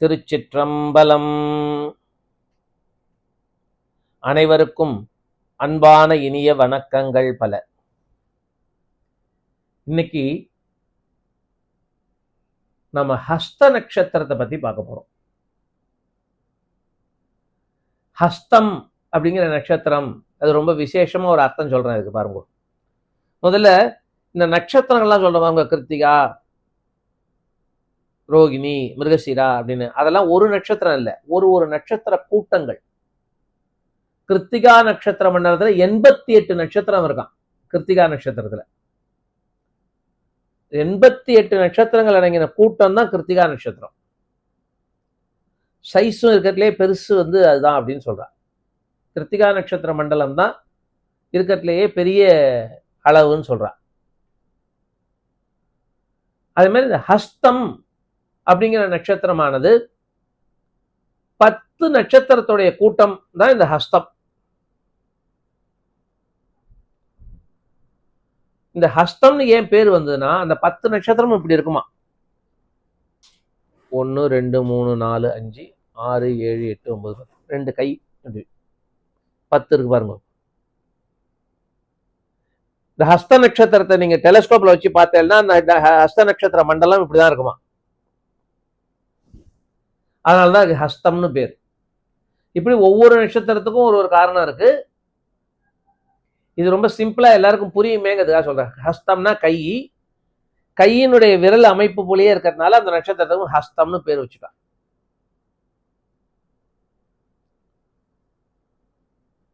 திருச்சிற்றம்பலம். அனைவருக்கும் அன்பான இனிய வணக்கங்கள் பல. இன்னைக்கு நம்ம ஹஸ்த நட்சத்திரத்தை பத்தி பார்க்க போறோம். ஹஸ்தம் அப்படிங்கிற நட்சத்திரம் அது ரொம்ப விசேஷமா ஒரு அர்த்தம் சொல்றேன் இதுக்கு பாருங்க. முதல்ல இந்த நட்சத்திரங்கள்லாம் சொல்றவங்க கிருத்திகா ரோகிணி மிருகசீரா அப்படின்னு. அதெல்லாம் ஒரு நட்சத்திரம் இல்லை. ஒரு ஒரு நட்சத்திர கூட்டங்கள். கிருத்திகா நட்சத்திர மண்டலத்துல எண்பத்தி எட்டு நட்சத்திரம் இருக்கான் கிருத்திகா நட்சத்திரத்துல. எண்பத்தி எட்டு நட்சத்திரங்கள் அடங்கின கூட்டம் தான் கிருத்திகா நட்சத்திரம். சைஸும் இருக்கிறதுலே பெருசு வந்து அதுதான் அப்படின்னு சொல்றான் கிருத்திகா நட்சத்திர மண்டலம் தான் இருக்கிறதுலேயே பெரிய அளவுன்னு சொல்றான் அதே மாதிரி இந்த ஹஸ்தம் அப்படிங்கிற நட்சத்திரமானது பத்து நட்சத்திரத்துடைய கூட்டம் தான் இந்த ஹஸ்தம். இந்த ஹஸ்தம்னு ஏன் பேர் வந்ததுன்னா அந்த பத்து நட்சத்திரமும் இப்படி இருக்குமா? ஒன்று ரெண்டு மூணு நாலு அஞ்சு ஆறு ஏழு எட்டு ஒன்பது பத்து ரெண்டு கை அப்படி. பத்து இருக்கு பாருங்க. இந்த ஹஸ்த நட்சத்திரத்தை நீங்க டெலஸ்கோப்ல வச்சு பார்த்தேன்னா அந்த ஹஸ்த நட்சத்திர மண்டலம் இப்படிதான் இருக்குமா? அதனால தான் அது ஹஸ்தம்னு பேர். இப்படி ஒவ்வொரு நட்சத்திரத்துக்கும் ஒரு ஒரு காரணம் இருக்கு. இது ரொம்ப சிம்பிளா எல்லாருக்கும் புரியுமேங்கிறதுக்காக சொல்றேன். ஹஸ்தம்னா கை. கையினுடைய விரல் அமைப்பு போலயே இருக்கிறதுனால அந்த நட்சத்திரத்துக்கும் ஹஸ்தம்னு பேர் வச்சுட்டான்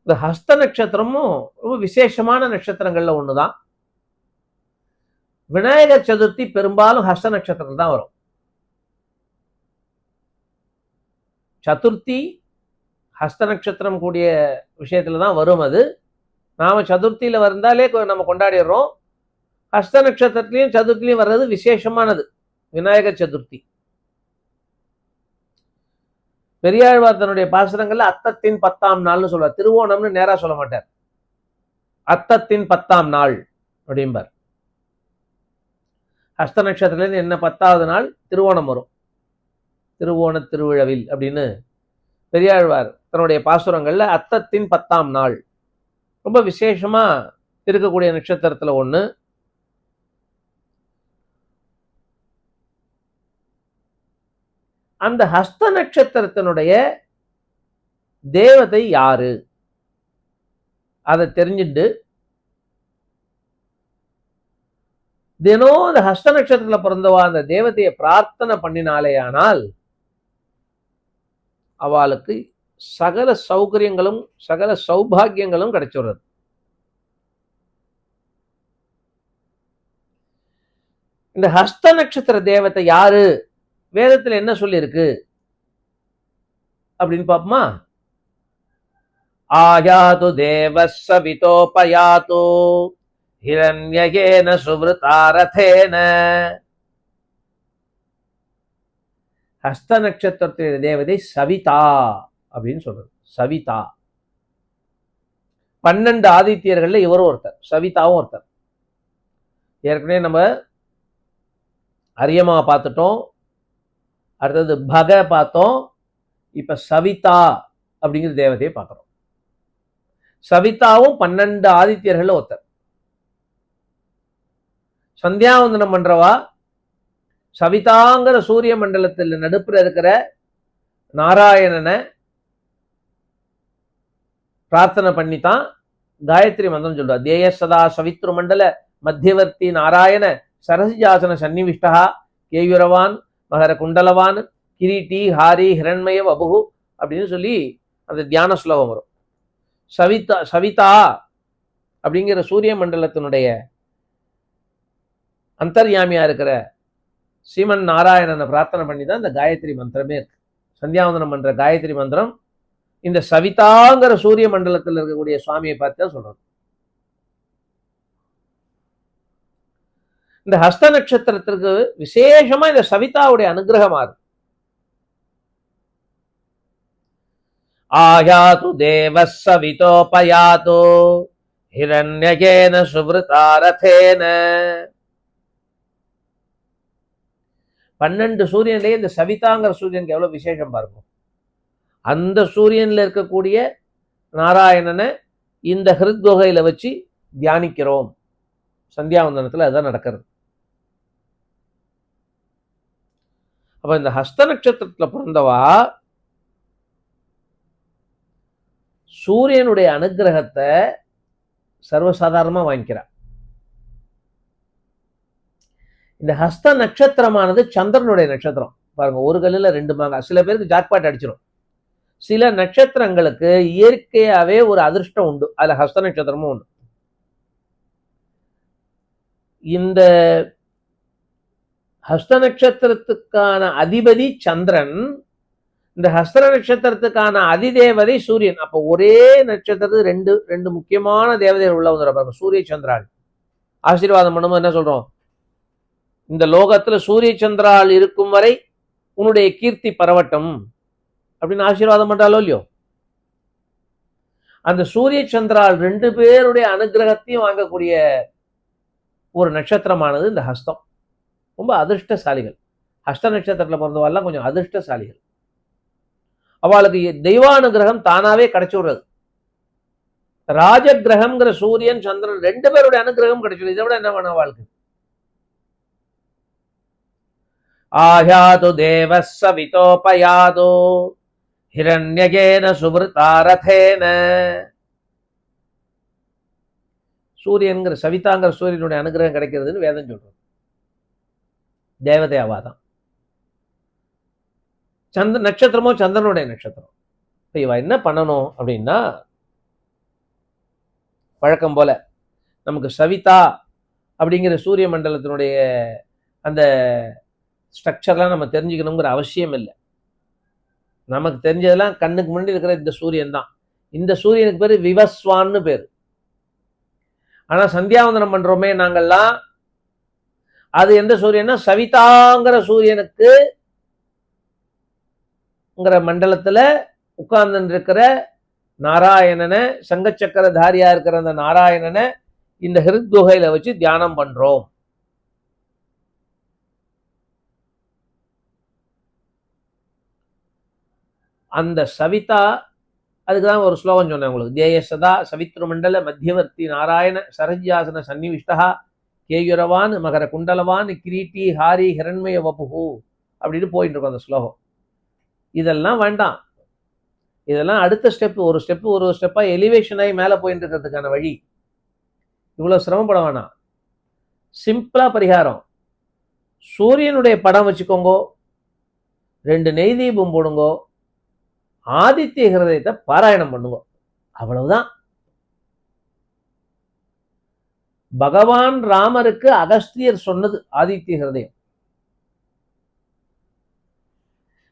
இந்த ஹஸ்த நட்சத்திரமும் ரொம்ப விசேஷமான நட்சத்திரங்கள்ல ஒண்ணுதான். விநாயகர் சதுர்த்தி பெரும்பாலும் ஹஸ்த நட்சத்திரம் தான் வரும். சதுர்த்தி ஹஸ்த நட்சத்திரம் கூடிய விஷயத்துல தான் வரும் அது. நாம சதுர்த்தியில வந்தாலே நம்ம கொண்டாடிடுறோம். ஹஸ்த நட்சத்திரத்துலையும் சதுர்த்திலையும் வர்றது விசேஷமானது. விநாயகர் சதுர்த்தி. பெரியாழ்வார் தன்னுடைய பாசுரங்கள்ல அத்தத்தின் பத்தாம் நாள்னு சொல்வார். திருவோணம்னு நேராக சொல்ல மாட்டார். அத்தத்தின் பத்தாம் நாள் அப்படிம்பார். ஹஸ்த நட்சத்திரத்துலேருந்து என்ன பத்தாவது நாள்? திருவோணம் வரும். திருவோண திருவிழவில் அப்படின்னு பெரியாழ்வார் தன்னுடைய பாசுரங்களில் அத்தத்தின் பத்தாம் நாள். ரொம்ப விசேஷமா இருக்கக்கூடிய நட்சத்திரத்தில் ஒன்று அந்த ஹஸ்த நட்சத்திரத்தினுடைய தேவதை யாரு? அதை தெரிஞ்சுட்டு தினம் அந்த ஹஸ்த நட்சத்திரத்தில் பிறந்தவா அந்த தேவதையை பிரார்த்தனை பண்ணினாலேயானால் அவளுக்கு சகல சௌகரியங்களும் சகல சௌபாகியங்களும் கிடைச்சிடுறது இந்த ஹஸ்த நட்சத்திர தேவத்தை யாரு? வேதத்துல என்ன சொல்லியிருக்கு? அப்படின்னு பாப்போமா ஆயாது தேவ சவிதோபயாத்து ஹிரண்யகேன சுவிருதாரதேன. ஹஸ்த நட்சத்திரத்தினுடைய தேவதை சவிதா அப்படின்னு சொல்றது. சவிதா. பன்னெண்டு ஆதித்யர்கள்ல இவரும் ஒருத்தர் சவிதாவும் ஒருத்தர். ஏற்கனவே நம்ம அரியமா பார்த்துட்டோம். அடுத்தது பக பார்த்தோம். இப்ப சவிதா அப்படிங்கிற தேவதையை பார்க்குறோம். சவிதாவும் பன்னெண்டு ஆதித்யர்கள்ல ஒருத்தர். சந்தியாவந்தனம் பண்றவா? சவிதாங்கிற சூரிய மண்டலத்தில் நடுப்புற இருக்கிற நாராயணனை பிரார்த்தனை பண்ணி தான் காயத்ரி மந்திரம் சொல்றா. தேய சதா சவித்ரு மண்டல மத்தியவர்த்தி நாராயண சரசிஜாசன சன்னிவிஷ்டா கேயுரவான் மகர குண்டலவான் கிரீட்டி ஹாரி ஹிரண்மய வபுகு அப்படின்னு சொல்லி அந்த தியான ஸ்லோகம் வரும். சவிதா சவிதா அப்படிங்கிற சூரிய மண்டலத்தினுடைய அந்தர்யாமியா இருக்கிற சீமன் நாராயணனை பிரார்த்தனை பண்ணி தான் இந்த காயத்ரி மந்திரமே இருக்கு. சந்தியாவந்தனம் பண்ணுற காயத்ரி மந்திரம் இந்த சவிதாங்கிற சூரிய மண்டலத்தில் இருக்கக்கூடிய சுவாமியை பார்த்து தான் சொல்றது இந்த ஹஸ்த நட்சத்திரத்திற்கு விசேஷமா இந்த சவிதாவுடைய அனுகிரகமா இருக்கு ஆயாது தேவ சவிதோபயாதோ ஹிரண்யகேன சுவிருதாரதேன. பன்னெண்டு சூரியன்லேயே இந்த சவிதாங்கிற சூரியனுக்கு எவ்வளவு விசேஷம் பாருங்க. அந்த சூரியன்ல இருக்கக்கூடிய நாராயணனை இந்த ஹிருத்குகையில வச்சு தியானிக்கிறோம். சந்தியாவந்தனத்தில் அதுதான் நடக்கிறது. அப்போ இந்த ஹஸ்த நட்சத்திரத்தில் பிறந்தவா? சூரியனுடைய அனுகிரகத்தை சர்வசாதாரணமாக வாங்கிக்கிறான் இந்த ஹஸ்த நட்சத்திரமானது சந்திரனுடைய நட்சத்திரம். பாருங்க ஒரு கல்லுல ரெண்டு மாங்க சில பேருக்கு ஜாக்பாட் அடிச்சிடும் சில நட்சத்திரங்களுக்கு இயற்கையாகவே ஒரு அதிர்ஷ்டம் உண்டு. அதுல ஹஸ்த நட்சத்திரமும் உண்டு. இந்த ஹஸ்த நட்சத்திரத்துக்கான அதிபதி சந்திரன் இந்த ஹஸ்த நட்சத்திரத்துக்கான அதிதேவதை சூரியன். அப்போ ஒரே நட்சத்திரத்து ரெண்டு ரெண்டு முக்கியமான தேவதைகள் உள்ள வந்துடுற பாருங்க சூரிய சந்திராள். ஆசீர்வாதம் பண்ணும்போது என்ன சொல்றோம்? இந்த லோகத்துல சூரிய சந்திரால் இருக்கும் வரை உன்னுடைய கீர்த்தி பரவட்டும் அப்படின்னு ஆசீர்வாதம் பண்றாலோ இல்லையோ? அந்த சூரிய சந்திரால் ரெண்டு பேருடைய அனுகிரகத்தையும் வாங்கக்கூடிய ஒரு நட்சத்திரமானது இந்த ஹஸ்தம். ரொம்ப அதிர்ஷ்டசாலிகள். ஹஸ்த நட்சத்திரத்தில் பிறந்தவாள்லாம் கொஞ்சம் அதிர்ஷ்டசாலிகள். அவளுக்கு தெய்வானுகிரகம் தானாவே கிடைச்சி விடுறது. ராஜ கிரகம்ங்கிற சூரியன் சந்திரன் ரெண்டு பேருடைய அனுகிரகம் கிடைச்சிடும் இதை விட என்ன வேணும் அவளுக்கு? ஆயாது தேவ சவிதோபயாது ஹிரண்யகேன சுபிருதாரதேன சூரியன்கிற சவிதாங்கிற சூரியனுடைய அனுகிரகம் கிடைக்கிறதுன்னு வேதம் சொல்றோம் தேவதை அவாதான் சந்திர நட்சத்திரமோ சந்திரனுடைய நட்சத்திரம் இப்போ இவ என்ன பண்ணணும் அப்படின்னா வழக்கம் போல நமக்கு சவிதா அப்படிங்கிற சூரிய மண்டலத்தினுடைய அந்த ஸ்ட்ரக்சர்லாம் நம்ம தெரிஞ்சுக்கணுங்கிற அவசியம் இல்லை நமக்கு தெரிஞ்சதெல்லாம் கண்ணுக்கு முன்னாடி இருக்கிற இந்த சூரியன் தான். இந்த சூரியனுக்கு பேர் விவஸ்வான்னு பேர். ஆனா சந்தியாவந்தனம் பண்றோமே நாங்கள்லாம் அது எந்த சூரியன்னா சவிதாங்கிற சூரியனுக்கு ங்கிற மண்டலத்துல உட்கார்ந்து இருக்கிற நாராயணனை சங்கச்சக்கரதாரியாக இருக்கிற அந்த நாராயணனை இந்த ஹிருத்குகையில வச்சு தியானம் பண்றோம். அந்த சவிதா அதுக்கு தான் ஒரு ஸ்லோகம் சொன்னேன் உங்களுக்கு. தேய சதா சவித்ரு மண்டல மத்தியவர்த்தி நாராயண சரஜ்யாசன சன்னிவிஷ்டா கேயுரவான் மகர குண்டலவான் கிரீட்டி ஹாரி ஹிரண்மய வபுகு அப்படின்னு போயிட்டு இருக்கும் அந்த ஸ்லோகம். இதெல்லாம் வேண்டாம். இதெல்லாம் அடுத்த ஸ்டெப் ஒரு ஸ்டெப் ஒரு ஸ்டெப்பாக எலிவேஷன் ஆகி மேலே போயிட்டு இருக்கிறதுக்கான வழி. இவ்வளோ சிரமப்பட வேணாம். சிம்பிளாக பரிகாரம். சூரியனுடைய படம் வச்சுக்கோங்கோ. ரெண்டு நெய் தீபம் போடுங்கோ. ஆதித்ய ஹிருதயத்தை பாராயணம் பண்ணுங்க. அவ்வளவுதான். பகவான் ராமருக்கு அகஸ்தியர் சொன்னது ஆதித்ய ஹிருதயம்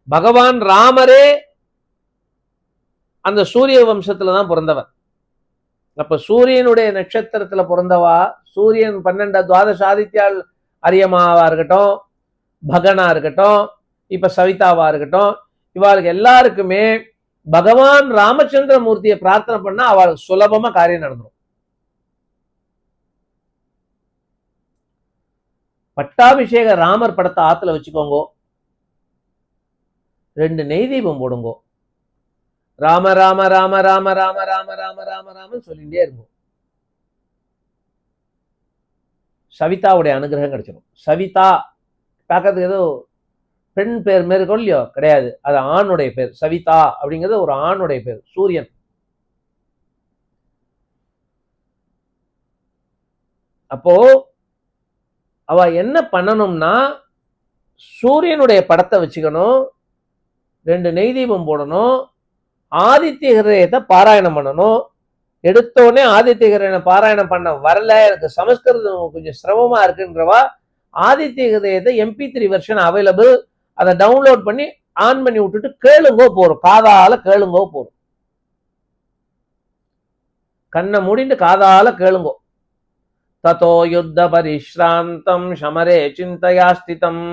பகவான் ராமரே அந்த சூரிய வம்சத்துல தான் பிறந்தவர். அப்ப சூரியனுடைய நட்சத்திரத்துல பிறந்தவா? சூரியன் பன்னெண்டு துவாதச ஆதித்யால் அரியமாவா இருக்கட்டும் பகனா இருக்கட்டும் இப்ப சவிதாவா இருக்கட்டும் இவாளுக்கு எல்லாருக்குமே பகவான் ராமச்சந்திர மூர்த்தியை பிரார்த்தனை பண்ணா அவளுக்கு சுலபமா காரியம் நடந்துடும் பட்டாபிஷேக ராமர் படத்தை ஆத்துல வச்சுக்கோங்க. ரெண்டு நெய் தீபம் போடுங்கோ. ராம ராம ராம ராம ராம ராம ராம ராம ராம சொல்லிட்டே இருக்கும் சவிதாவுடைய அனுகிரகம் கிடைச்சிடும் சவிதா பார்க்கறதுக்கு ஏதோ பெண் பேர் மாரி இல்லையோ கிடையாது. அது ஆணுடைய பேர். சவிதா அப்படிங்கிறது ஒரு ஆணுடைய பேர். சூரியன். அப்போ அவ என்ன பண்ணணும்னா சூரியனுடைய படத்தை வச்சுக்கணும். ரெண்டு நெய் தீபம் போடணும். ஆதித்ய ஹிரதயத்தை பாராயணம் பண்ணணும். எடுத்தோடனே ஆதித்ய ஹிரதயனை பாராயணம் பண்ண வரல. எனக்கு சமஸ்கிருதம் கொஞ்சம் சிரமமா இருக்குன்றவா ஆதித்ய ஹிரதயத்தை எம்பி த்ரீ வெர்ஷன் அவைலபிள் அதை டவுன்லோட் பண்ணி ஆன் பண்ணி விட்டுட்டு கேளுங்கோ போறோம். காதால கேளுங்கோ போறோம். கண்ணை முடிந்து காதால கேளுங்கோ. ததோ யுத்த பரிஷ்ராந்தம் சமரே சிந்தையாஸ்திதம்.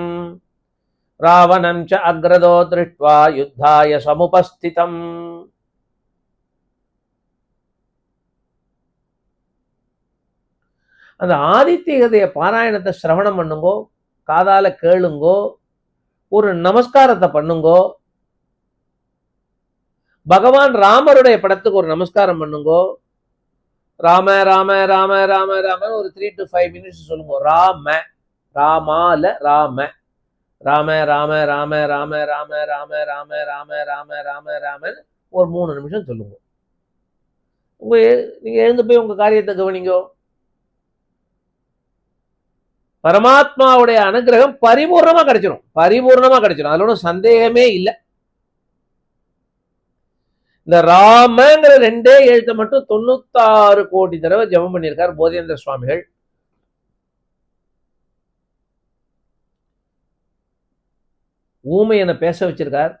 ராவணம் ச அக்ரதோ திருஷ்டுவா யுத்தாய சமுபஸ்திதம். அந்த ஆதித்ய ஹிருதய பாராயணத்தை சிரவணம் பண்ணுங்கோ காதால கேளுங்கோ ஒரு நமஸ்காரத்தை பண்ணுங்கோ பகவான் ராமருடைய படத்துக்கு ஒரு நமஸ்காரம் பண்ணுங்கோ ராம ராம ராம ராம ராம ஒரு த்ரீ டு ஃபைவ் மினிட்ஸ் சொல்லுங்க ராம ராமால ராம ராம ராம ராம ராம ராம ராம ராம ராம ராம ராம ராமன் ஒரு மூணு நிமிஷம் சொல்லுங்க உங்க நீங்க எழுந்து போய் உங்க காரியத்தை கவனிங்கோ பரமாத்மாவுடைய அனுகிரகம் பரிபூர்ணமா கிடைச்சிடும் பரிபூர்ணமா கிடைச்சிடும் அதுல ஒன்றும் சந்தேகமே இல்லை. இந்த ராமங்கிற ரெண்டே எழுத்தை மட்டும் தொண்ணூத்தாறு கோடி தடவை ஜெபம் பண்ணியிருக்கார் போதேந்திர சுவாமிகள். ஊமையனை பேச வச்சிருக்கார்.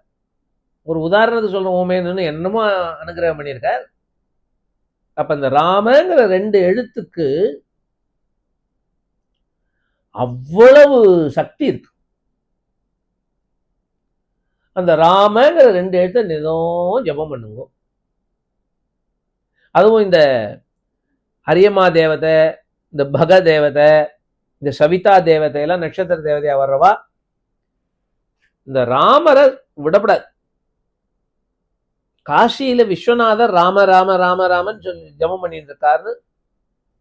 ஒரு உதாரணத்தை சொல்ற ஊமையன்னு என்னமோ அனுகிரகம் பண்ணியிருக்கார். அப்ப இந்த ராமங்கிற ரெண்டு எழுத்துக்கு அவ்வளவு சக்தி இருக்கு. அந்த ராமங்கிற ரெண்டு எழுத்தை நிதம் ஜெபம் பண்ணுங்க. அதுவும் இந்த அரியம்மா தேவதை இந்த பக தேவதை இந்த சவிதா தேவதை எல்லாம் நட்சத்திர தேவதையா வர்றவா இந்த ராமரை விடப்படாது. காசியில விஸ்வநாதர் ராம ராம ராம ராமன் சொல்லி ஜெபம் பண்ணிட்டு இருக்காருன்னு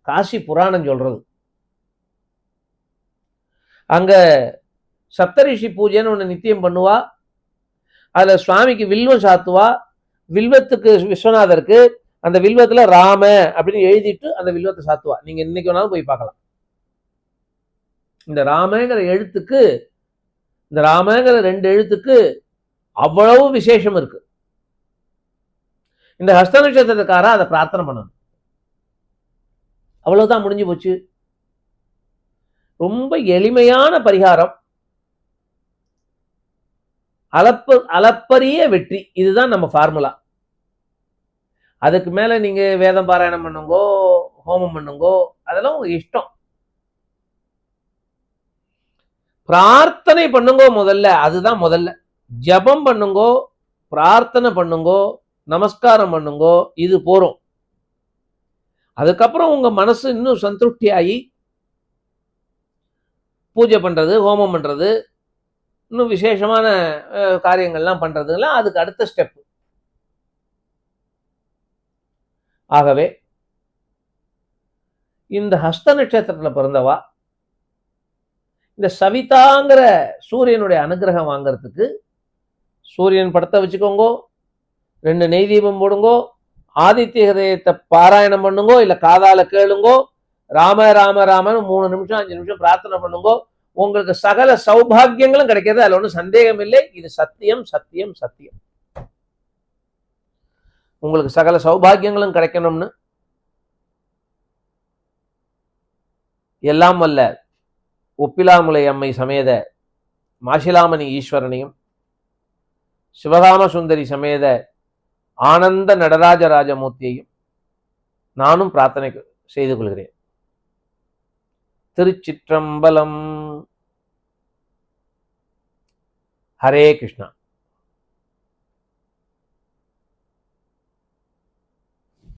காசி புராணம் சொல்றது. அங்க சப்தரிஷி பூஜைன்னு ஒண்ணு நித்தியம் பண்ணுவா. அதுல சுவாமிக்கு வில்வம் சாத்துவா. வில்வத்துக்கு விஸ்வநாதருக்கு அந்த வில்வத்துல ராம அப்படின்னு எழுதிட்டு அந்த வில்வத்தை சாத்துவா. நீங்க இன்னைக்கு வேணாலும் போய் பார்க்கலாம். இந்த ராமங்கிற எழுத்துக்கு இந்த ராமங்கிற ரெண்டு எழுத்துக்கு அவ்வளவு விசேஷம் இருக்கு. இந்த ஹஸ்த நட்சத்திரத்துக்காரா அதை பிரார்த்தனை பண்ணணும். அவ்வளவுதான் முடிஞ்சு போச்சு. ரொம்ப எளிமையான பரிகாரம். அளப்பு அளப்பரிய வெற்றி. இதுதான் நம்ம ஃபார்முலா அதுக்கு மேல நீங்க வேதம் பாராயணம் பண்ணுங்கோ ஹோமம் பண்ணுங்கோ அதெல்லாம் உங்க இஷ்டம். பிரார்த்தனை பண்ணுங்கோ முதல்ல. அதுதான் முதல்ல. ஜபம் பண்ணுங்கோ பிரார்த்தனை பண்ணுங்கோ நமஸ்காரம் பண்ணுங்கோ இது போறோம். அதுக்கப்புறம் உங்க மனசு இன்னும் சந்திருப்தி ஆகி பூஜை பண்றது ஹோமம் பண்றது இன்னும் விசேஷமான காரியங்கள்லாம் பண்ணுறதுலாம் அதுக்கு அடுத்த ஸ்டெப் ஆகவே இந்த ஹஸ்த நட்சத்திரத்தில் பிறந்தவா இந்த சவிதாங்கிற சூரியனுடைய அனுகிரகம் வாங்குறதுக்கு சூரியன் படத்தை வச்சுக்கோங்கோ ரெண்டு நெய் தீபம் போடுங்கோ ஆதித்ய ஹதயத்தை பாராயணம் பண்ணுங்கோ இல்லை காதால கேளுங்கோ ராம ராம ராமன் மூணு நிமிஷம் அஞ்சு நிமிஷம் பிரார்த்தனை பண்ணுங்கோ உங்களுக்கு சகல சௌபாகியங்களும் கிடைக்கிறது. அதுல ஒன்றும் சந்தேகம் இல்லை இது சத்தியம் சத்தியம் சத்தியம். உங்களுக்கு சகல சௌபாகியங்களும் கிடைக்கணும்னு. எல்லாம் வல்ல ஒப்பிலாமுலை அம்மை சமேத மாசிலாமணி ஈஸ்வரனையும் சிவகாம சுந்தரி சமேத ஆனந்த நடராஜராஜமூர்த்தியையும் நானும் பிரார்த்தனை செய்து கொள்கிறேன். திருச்சிற்றம்பலம். ஹரே கிருஷ்ணா.